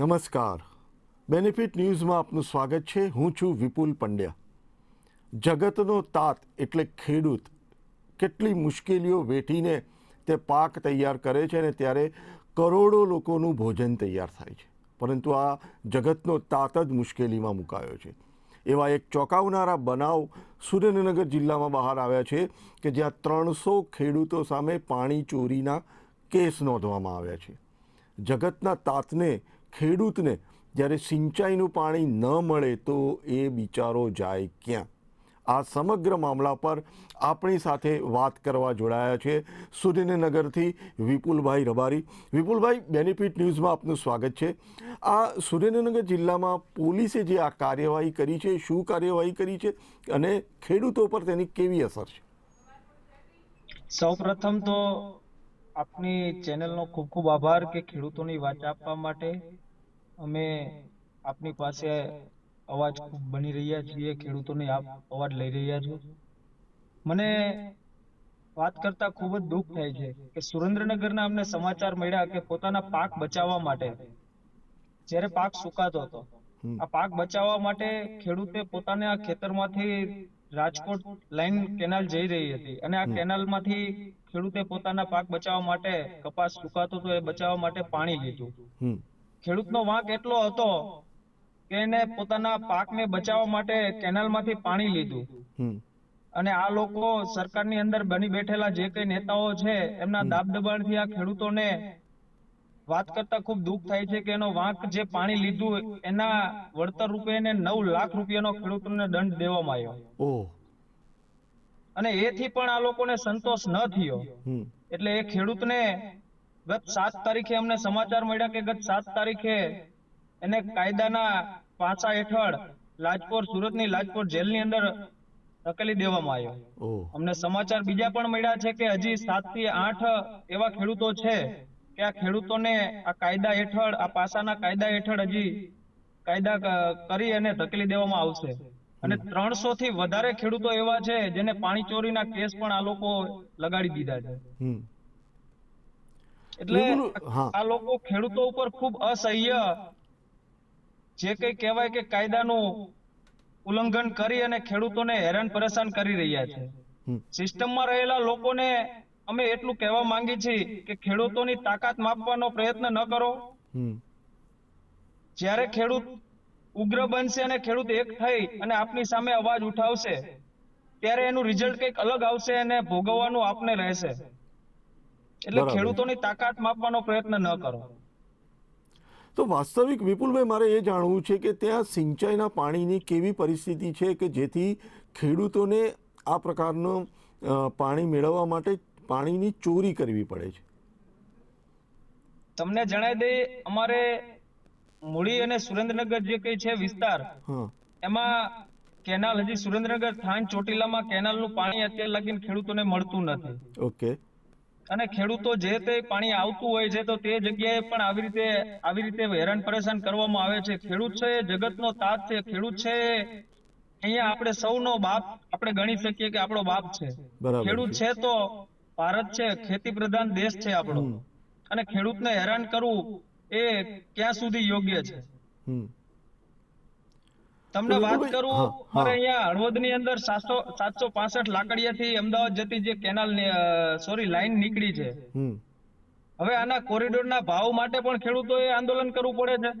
નમસ્કાર. બેનિફિટ ન્યૂઝમાં આપનું સ્વાગત છે. હું છું વિપુલ પંડ્યા. જગતનો તાત એટલે ખેડૂત. કેટલી મુશ્કેલીઓ વેઠીને તે પાક તૈયાર કરે છે અને ત્યારે કરોડો લોકોનું ભોજન તૈયાર થાય છે. પરંતુ આ જગતનો તાત જ મુશ્કેલીમાં મુકાયો છે. એવા એક ચોંકાવનારા બનાવ સુરેન્દ્રનગર જિલ્લામાં બહાર આવ્યા છે કે જ્યાં ત્રણસો ખેડૂતો સામે પાણી ચોરીના કેસ નોંધવામાં આવ્યા છે. જગતના તાતને ખેડૂતને જ્યારે સિંચાઈનું પાણી ન મળે તો એ બિચારો જાય ક્યાં? આ સમગ્ર મામલા પર આપણી સાથે વાત કરવા જોડાયા છે સુરેન્દ્રનગરથી વિપુલભાઈ રબારી. વિપુલભાઈ બેનિફિટ ન્યૂઝમાં આપનું સ્વાગત છે. આ સુરેન્દ્રનગર જિલ્લામાં પોલીસે જે આ કાર્યવાહી કરી છે, શું કાર્યવાહી કરી છે અને ખેડૂતો પર તેની કેવી અસર છે? સૌ પ્રથમ તો આપની ચેનલનો ખૂબ ખૂબ આભાર કે ખેડૂતોની વાત આપવા માટે અમે આપની પાસે અવાજ ખૂબ બની રહ્યા છીએ ખેડૂતોને આપ અવાજ લઈ રહ્યા છો. મને વાત કરતા ખૂબ જ દુઃખ થાય છે કે સુરેન્દ્રનગરના અમને સમાચાર મળ્યા કે પોતાના પાક બચાવવા માટે. જ્યારે પાક સુકાતો હતો. આ પાક બચાવવા માટે ખેડૂતે પોતાના ખેતરમાંથી રાજકોટ લાઈન કેનાલ જઈ રહી હતી અને આ કેનાલમાંથી ખેડૂતે પોતાના પાક બચાવવા માટે કપાસ સુકાતો હતો એ બચાવવા માટે પાણી લીધું. ખેડૂતનો વાંક એટલો હતો કે એને પોતાના પાકને બચાવવા માટે કેનાલમાંથી પાણી લીધું. અને આ લોકો સરકારની અંદર બની બેઠેલા જે કઈ નેતાઓ છે એમના દાબ દબાણથી આ ખેડૂતોને વાત કરતા ખૂબ દુઃખ થાય છે કે એનો વાંક જે પાણી લીધું એના વળતર રૂપે એને નવ લાખ રૂપિયાનો ખેડૂતોને દંડ દેવામાં આવ્યો. અને એથી પણ આ લોકોને સંતોષ ન થયો. એટલે એ ખેડૂતને ગત સાત તારીખે અમને સમાચાર મળ્યા કે ગત સાત તારીખે એને કાયદાના પાસા હેઠળ લાજપોર સુરતની લાજપોર જેલની અંદર ધકેલી દેવામાં આવ્યો. અમને સમાચાર બીજા પણ મળ્યા છે કે હજી સાતથી આઠ એવા ખેડૂતો છે કે આ ખેડૂતોને આ કાયદા હેઠળ આ પાસાના કાયદા હેઠળ હજી કાયદા કરી અને ધકેલી દેવામાં આવશે. અને ત્રણસો થી વધારે ખેડૂતો એવા છે જેને પાણી ચોરીના કેસ પણ આ લોકો લગાડી દીધા છે. એટલે આ લોકો ખેડૂતો ઉપર ખૂબ અસહ્ય જે કઈ કહેવાય કે કાયદાનું ઉલ્લંઘન કરી અને ખેડૂતોને હેરાન પરેશાન કરી રહ્યા છે. સિસ્ટમમાં રહેલા લોકોને અમે એટલું કહેવા માંગી છીએ કે ખેડૂતોની તાકાત માપવાનો પ્રયત્ન ન કરો. જ્યારે ખેડૂત ઉગ્ર બનશે અને ખેડૂત એક થઈ અને આપની સામે અવાજ ઉઠાવશે ત્યારે એનું રિઝલ્ટ કંઈક અલગ આવશે અને ભોગવવાનું આપને રહેશે. એટલે ખેડૂતોની તાકાત માપવાનો પ્રયત્ન ન કરો. તો વાસ્તવિક વિપુલભાઈ મારે એ જાણવું છે કે ત્યાં સિંચાઈના પાણીની કેવી પરિસ્થિતિ છે કે જેથી ખેડૂતોને આ પ્રકારનું પાણી મેળવવા માટે પાણીની ચોરી કરવી પડે છે? તમને જણાવી દઈએ અમારે મૂળી અને સુરેન્દ્રનગર જે કઈ છે વિસ્તાર એમાં કેનાલ હજી સુરેન્દ્રનગર થાન ચોટીલામાં કેનાલનું પાણી અત્યારે લગીને ખેડૂતોને મળતું નથી. ઓકે. અને ખેડૂતો જે તે પાણી આવતું હોય છે તો તે જગ્યાએ પણ આવી રીતે આવી રીતે હેરાન પરેશાન કરવામાં આવે છે. ખેડૂત છે એ જગતનો તાત છે ખેડૂત છે અહીંયા આપણે સૌનો બાપ આપણે ગણી શકીએ કે આપણો બાપ છે. ખેડૂત છે. તો ભારત છે ખેતી પ્રધાન દેશ છે આપણો. અને ખેડૂતને હેરાન કરવું એ ક્યાં સુધી યોગ્ય છે? તમને વાત કરું. મારે અહીંયા હળવદની અંદર સાતસો સાતસો પાસઠ લાકડિયાથી અમદાવાદ જતી જે કેનાલ સોરી લાઈન નીકળી છે. હવે આના કોરિડોર ના ભાવ માટે પણ ખેડૂતોએ આંદોલન કરવું પડે છે.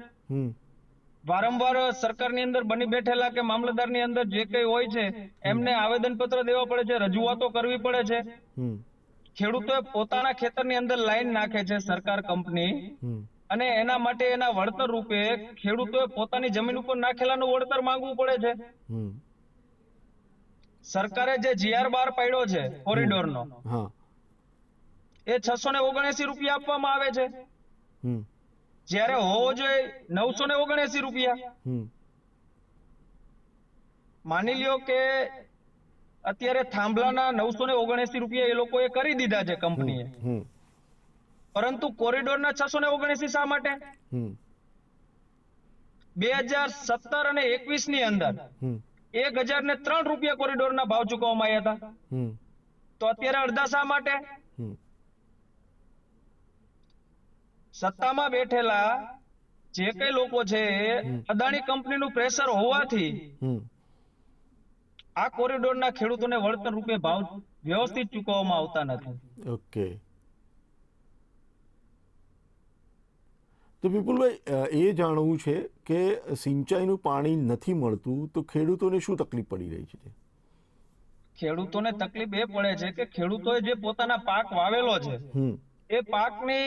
વારંવાર વારંવાર સરકારની અંદર બની બેઠેલા કે મામલતદારની અંદર જે કઈ હોય છે એમને આવેદન પત્ર દેવા પડે છે રજૂઆતો કરવી પડે છે. ખેડૂતો ખેડૂતોએ પોતાના ખેતરની અંદર લાઈન નાખે છે સરકાર કંપની. અને એના માટે એના વળતર રૂપે ખેડૂતોએ પોતાની જમીન ઉપર નાખેલાનું વળતર માંગવું પડે છે. સરકારે જે જીઆર બાર પાડ્યો છે કોરિડોરનો એ છસો ને ઓગણએસી રૂપિયા આપવામાં આવે છે. જ્યારે હોવો જોઈએ નવસો ને ઓગણએસી રૂપિયા. માની લ્યો કે અત્યારે થાંભલાના નવસો ને ઓગણએસી રૂપિયા એ લોકોએ કરી દીધા છે કંપનીએ. હમ. પરંતુ કોરિડોરના છસો ને ઓગણસી શા માટે? બે હજાર સત્તર અને એકવીસની અંદર એક હજાર ને ત્રણ રૂપિયા કોરિડોરના ભાવ ચૂકવવામાં આવ્યા હતા. તો અત્યારે અડધા શા માટે? સત્તામાં બેઠેલા જે કઈ લોકો છે અદાણી અદાણી કંપનીનું પ્રેશર હોવાથી આ કોરિડોરના ખેડૂતોને વળતર રૂપે ભાવ વ્યવસ્થિત ચૂકવવામાં આવતા નથી. ઓકે. તો વિપુલભાઈ એ જાણવું છે કે સિંચાઈનું પાણી નથી મળતું તો ખેડૂતોને શું તકલીફ પડી રહી છે? ખેડૂતોને તકલીફ એ પડે છે કે ખેડૂતોએ જે પોતાના પાક વાવેલો છે એ પાકની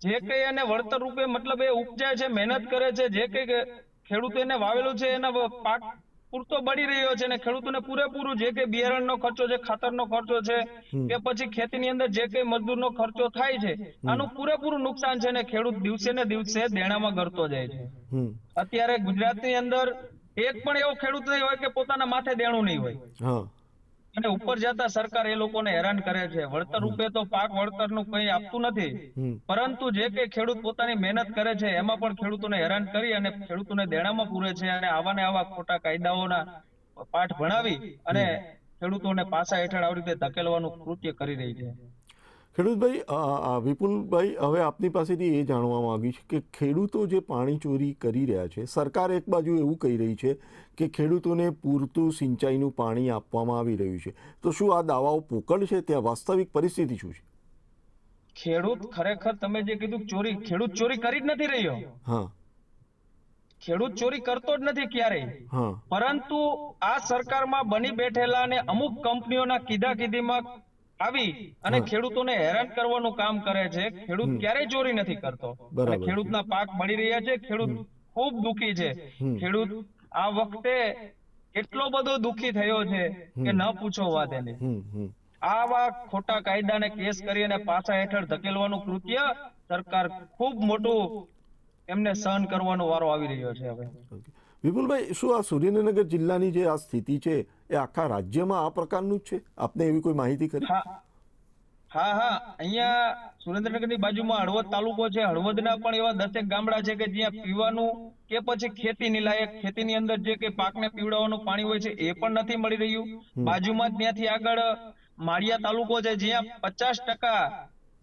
જે કઈ એને વળતર રૂપે મતલબ એ ઉપજાય છે મહેનત કરે છે જે કઈ ખેડૂતો એને વાવેલું છે એના પાક પૂરતો બળી રહ્યો છે અને ખેડૂતોને પૂરેપૂરું જે કઈ બિયારણનો ખર્ચો છે ખાતરનો ખર્ચો છે કે પછી ખેતીની અંદર જે કઈ મજદૂરનો ખર્ચો થાય છે આનું પૂરેપૂરું નુકસાન છે અને ખેડૂત દિવસે ને દિવસે દેણામાં ગરતો જાય છે. અત્યારે અત્યારે ગુજરાતની અંદર એક પણ એવો ખેડૂત નહીં હોય કે પોતાના માથે દેણું નહીં હોય. અને ઉપર જતા સરકાર એ લોકોને હેરાન કરે છે. વળતર રૂપે તો પાક વળતરનું કંઈ આપતું નથી. પરંતુ જે કઈ ખેડૂત પોતાની મહેનત કરે છે એમાં પણ ખેડૂતોને હેરાન કરી અને ખેડૂતોને દેણામાં પૂરે છે અને આવા ને આવા ખોટા કાયદાઓના પાઠ ભણાવી અને ખેડૂતોને પાસા હેઠળ આવી રીતે ધકેલવાનું કૃત્ય કરી રહી છે. ખેડૂતભાઈ વિપુલભાઈ હવે આપની પાસેથી એ જાણવા છે કે ખેડૂતો જે પાણી ચોરી કરી રહ્યા છે સરકાર એક બાજુ એવું કહી રહી છે કે ખેડૂતોને પૂરતું સિંચાઈનું પાણી આપવામાં આવી રહ્યું છે. તો શું આ દાવાઓ પોકળ છે? ત્યાં વાસ્તવિક પરિસ્થિતિ શું છે? ખેડૂત ખરેખર તમે જે કીધું ચોરી ખેડૂત ચોરી કરી જ નથી રહ્યો. હા. ખેડૂત ચોરી કરતો જ નથી ક્યારેય. હા. પરંતુ આ સરકારમાં બની બેઠેલા અને અમુક કંપનીઓના કીધા કીધીમાં આવી અને ખેડૂતોને હેરાન કરવાનું કામ કરે છે. ખેડૂત. ક્યારેય ચોરી નથી કરતો. અને ખેડૂતના પાક મળી રહ્યા છે. ખેડૂત ખૂબ દુખી છે. ખેડૂત આ વખતે એટલો બધો દુખી થયો છે કે ન પૂછો વાત એની. આવા ખોટા કાયદાને કેસ કરી અને પાછા હેઠળ ધકેલવાનું કૃત્ય સરકાર ખૂબ મોટું એમને સહન કરવાનો વારો આવી રહ્યો છે હવે. વિપુલભાઈ શું આ સુરેન્દ્રનગર જિલ્લાની જે આ સ્થિતિ છે એ આખા રાજ્યમાં આ પ્રકારનું જ છે? આપને એવી કોઈ માહિતી કરી હા. હા અહીંયા સુરેન્દ્રનગરની બાજુમાં હળવદ તાલુકો છે. હળવદના પણ એવા દસેક ગામડા છે કે જ્યાં પીવાનું કે પછી ખેતીની લાયક ખેતીની અંદર જે કે પાકને પીવડાવવાનું પાણી હોય છે એ પણ નથી મળી રહ્યું. બાજુમાં જ ત્યાંથી આગળ માળિયા તાલુકો છે જ્યાં પચાસ ટકા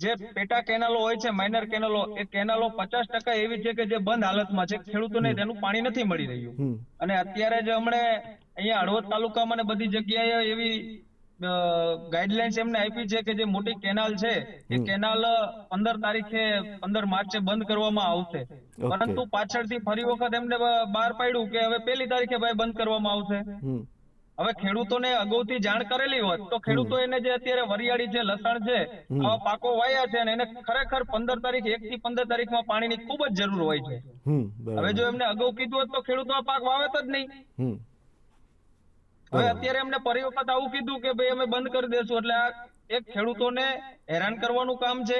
જે પેટા કેનાલો હોય છે માઇનર કેનાલો એ કેનાલો પચાસ ટકા એવી છે કે જે બંધ હાલતમાં છે. ખેડૂતોને તેનું પાણી નથી મળી રહ્યું. અને અત્યારે જે હમણે અહીંયા હળવદ તાલુકામાં ને બધી જગ્યાએ એવી ગાઈડલાઇન્સ એમને આપી છે કે જે મોટી કેનાલ છે એ કેનાલ પંદર તારીખે પંદર માર્ચે બંધ કરવામાં આવશે. પરંતુ પાછળથી ફરી વખત એમને બહાર પાડ્યું કે હવે પહેલી તારીખે ભાઈ બંધ કરવામાં આવશે. હવે ખેડૂતોને અગાઉથી જાણ કરેલી હોત તો ખેડૂતો એને જે અત્યારે વરિયાળી છે લસણ છે આવા પાકો વાયા છે અને એને ખરેખર પંદર તારીખ એક થી પંદર તારીખમાં પાણીની ખૂબ જ જરૂર હોય છે. હવે જો એમને અગાઉ કીધું હોત તો ખેડૂતો આ પાક વાવેત જ નહીં. હવે અત્યારે એમને ફરી વખત આવું કીધું કે ભાઈ અમે બંધ કરી દેશું એટલે આ એક ખેડૂતોને હેરાન કરવાનું કામ છે.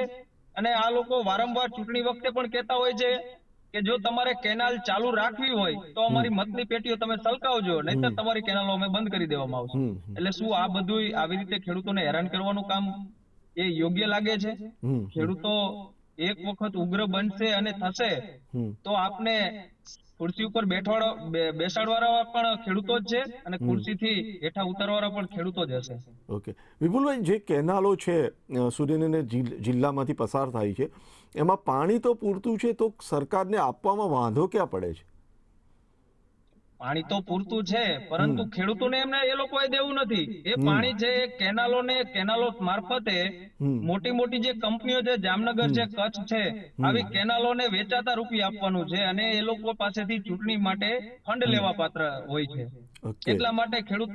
અને આ લોકો વારંવાર ચૂંટણી વખતે પણ કહેતા હોય છે કે જો તમારે કેનાલ ચાલુ રાખવી હોય તો અમારી મતની પેટીઓ તમે સલકાવજો નહીતર તમારી કેનાલો અમે બંધ કરી દેવામાં આવશે. એટલે શું આ બધું આવી રીતે ખેડૂતોને હેરાન કરવાનું કામ એ યોગ્ય લાગે છે? ખેડૂતો એક વખત ઉગ્ર બનશે અને થશે તો આપને ખુરશી ઉપર બેઠવાડો બેસાડવાળા પણ ખેડૂતો જ છે અને ખુરશીથી હેઠા ઉતારવાળા પણ ખેડૂતો જ હશે. ઓકે. વિપુલભાઈ જે કેનાલો છે સુરેન્દ્રનગર જિલ્લામાંથી પસાર થાય છે એમાં પાણી તો પૂરતું છે તો સરકારને આપવામાં વાંધો ક્યાં પડે છે? પાણી તો પૂરતું છે પરંતુ ખેડૂતોને એમને એ લોકોએ દેવું નથી. એ પાણી છે કેનાલોને કેનાલો મારફતે મોટી મોટી જે કંપનીઓ છે જામનગર છે કચ્છ છે આવી કેનાલોને વેચાતા રૂપિયા આપવાનું છે અને એ લોકો પાસેથી ચૂંટણી માટે ફંડ લેવા પાત્ર હોય છે. એટલા માટે ખેડૂત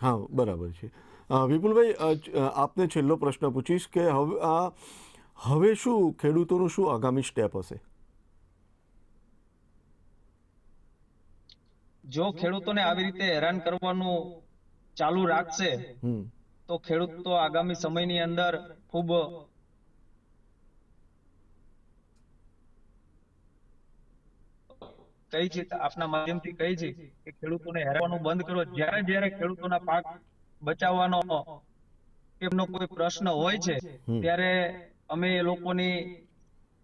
હા બરાબર છે. વિપુલભાઈ આપને છેલ્લો પ્રશ્ન પૂછીશ કે હવે આ હવે શું ખેડૂતોનું શું આગામી સ્ટેપ હશે? જો ખેડૂતોને આવી રીતે હેરાન કરવાનું ચાલુ રાખશે તો ખેડૂત તો આગામી સમયની અંદર ખૂબ કહી છે આપના માધ્યમથી કહી છે કે ખેડૂતોને હેરાવાનું બંધ કરો. જ્યારે જ્યારે ખેડૂતોના પાક બચાવવાનો એમનો કોઈ પ્રશ્ન હોય છે ત્યારે અમે એ લોકોની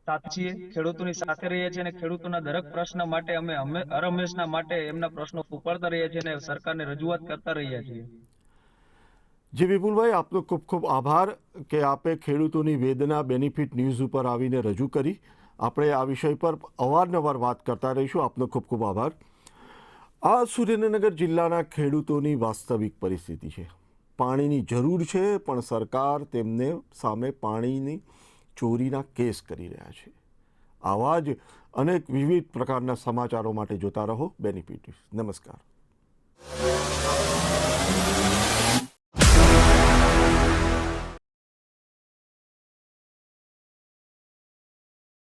સાથે ખેડૂતોની સાથે રહીએ છીએ અને ખેડૂતોના દરેક પ્રશ્ન માટે અમે હમે- હર હંમેશના માટે એમના પ્રશ્નો ઉપાડતા રહીએ છીએ અને સરકારને રજૂઆત કરતા રહીએ છીએ. જી, વિપુલભાઈ, આપનો ખૂબ ખૂબ આભાર કે આપે ખેડૂતોની વેદના, બેનિફિટ ન્યૂઝ ઉપર આવીને રજૂ કરી. આપણે આ વિષય પર અવારનવાર વાત કરતા રહીશું. આપનો ખૂબ ખૂબ આભાર. આ સુરેન્દ્રનગર જિલ્લાના ખેડૂતોની વાસ્તવિક પરિસ્થિતિ છે. પાણીની જરૂર છે, પણ સરકાર તેમને સામે પાણીની ચોરીના કેસ કરી રહ્યા છે. આવા જ અનેક વિવિધ પ્રકારના સમાચારો માટે જોતા રહો. બેનિફિટ નમસ્કાર.